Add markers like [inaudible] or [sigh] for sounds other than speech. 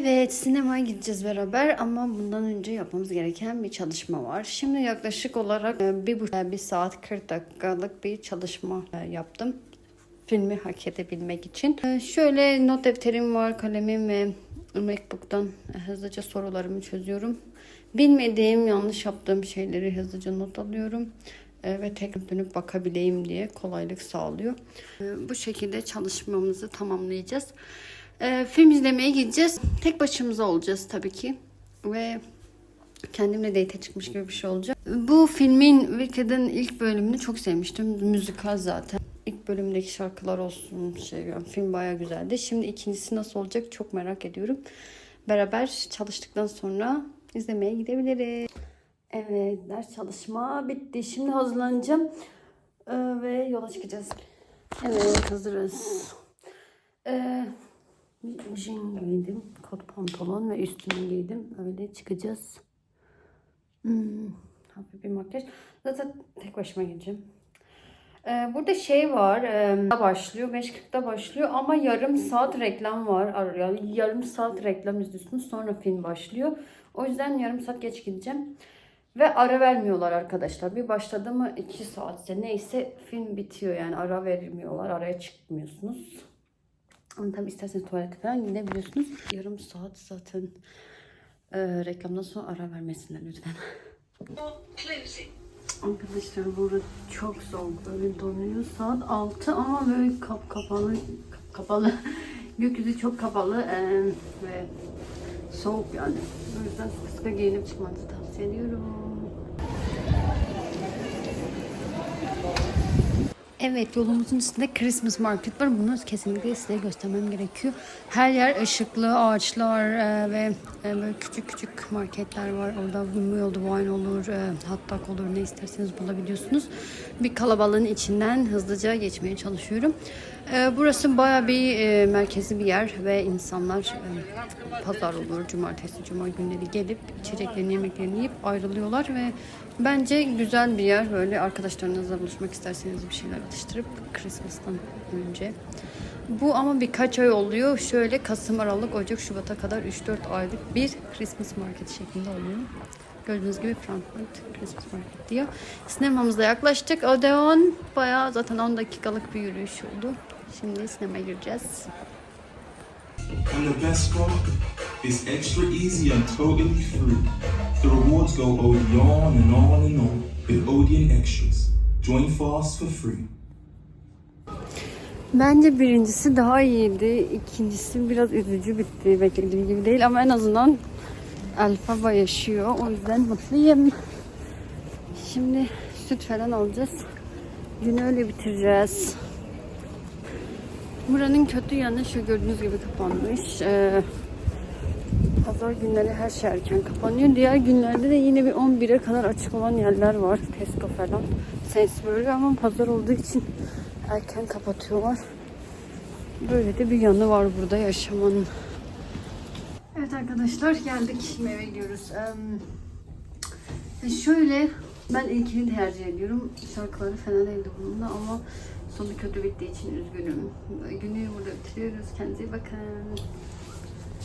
Evet, sinemaya gideceğiz beraber ama bundan önce yapmamız gereken bir çalışma var. Şimdi yaklaşık olarak e, bir, bu- bir saat 40 dakikalık bir çalışma e, yaptım. Filmi hak edebilmek için. E, Şöyle not defterim var, kalemim ve MacBook'tan e, hızlıca sorularımı çözüyorum. Bilmediğim, yanlış yaptığım şeyleri hızlıca not alıyorum. E, Ve tekrar dönüp bakabileyim diye kolaylık sağlıyor. E, Bu şekilde çalışmamızı tamamlayacağız. Ee, film izlemeye gideceğiz. Tek başımıza olacağız tabii ki. Ve kendimle date çıkmış gibi bir şey olacak. Bu filmin Wicked'in ilk bölümünü çok sevmiştim. Müzikal zaten. İlk bölümdeki şarkılar olsun şey film bayağı güzeldi. Şimdi ikincisi nasıl olacak çok merak ediyorum. Beraber çalıştıktan sonra izlemeye gidebiliriz. Evet ders çalışma bitti. Şimdi hazırlanacağım Ee, ve yola çıkacağız. Evet hazırız. Ee, Jean giydim. Kot pantolon ve üstüne giydim. Öyle çıkacağız. Hmm, hafif bir makyaj. Zaten tek başıma gideceğim. Ee, burada şey var. E, başlıyor. 5.40'da başlıyor ama yarım saat reklam var. Ar- Yani yarım saat reklam izliyorsunuz. Sonra film başlıyor. O yüzden yarım saat geç gideceğim. Ve ara vermiyorlar arkadaşlar. Bir başladı mı 2 saatse neyse film bitiyor yani ara vermiyorlar. Araya çıkmıyorsunuz. Ama tabii isterseniz tuvalete falan gidebiliyorsunuz. Yarım saat zaten e, reklamdan sonra ara vermesinler lütfen. Arkadaşlar burada çok soğuk böyle donuyor. Saat 6 ama böyle kap kapalı kap kapalı. [laughs] Gökyüzü çok kapalı e, ve soğuk yani. O yüzden sıkı sıkı giyinip çıkmanızı tavsiye ediyorum. Evet yolumuzun üstünde Christmas Market var. Bunu kesinlikle size göstermem gerekiyor. Her yer ışıklı, ağaçlar e, ve e, böyle küçük küçük marketler var. Orada World Wine olur, e, hot olur ne isterseniz bulabiliyorsunuz. Bir kalabalığın içinden hızlıca geçmeye çalışıyorum. E, burası baya bir e, merkezi bir yer ve insanlar e, pazar olur, cumartesi, cuma günleri gelip içeceklerini, yemeklerini yiyip ayrılıyorlar ve bence güzel bir yer. Böyle arkadaşlarınızla buluşmak isterseniz bir şeyler atıştırıp Christmas'tan önce. Bu ama birkaç ay oluyor. Şöyle Kasım, Aralık, Ocak, Şubat'a kadar 3-4 aylık bir Christmas market şeklinde oluyor. Gördüğünüz gibi Frankfurt Christmas Market diyor. Sinemamıza yaklaştık. Odeon bayağı zaten 10 dakikalık bir yürüyüş oldu. Şimdi sinemaya gireceğiz. Part, it's extra easy and totally free. The rewards go on and on and on with Odeon Extras. Join fast for free. Bence birincisi daha iyiydi. İkincisi biraz üzücü bitti. Beklediğim gibi değil ama en azından Alfaba yaşıyor. O yüzden mutluyum. Şimdi süt falan alacağız. Günü öyle bitireceğiz. Buranın kötü yanı şu gördüğünüz gibi kapanmış. Ee, pazar günleri her şey erken kapanıyor. Diğer günlerde de yine bir 11'e kadar açık olan yerler var. Tesco falan. Sainsbury ama pazar olduğu için erken kapatıyorlar. Böyle de bir yanı var burada yaşamanın. Evet arkadaşlar geldik. Şimdi eve gidiyoruz. Ee, şöyle ben ilkini tercih ediyorum. Şarkıları fena değildi bunun da ama sonu kötü bittiği için üzgünüm. Günü burada bitiriyoruz. Kendinize bakın.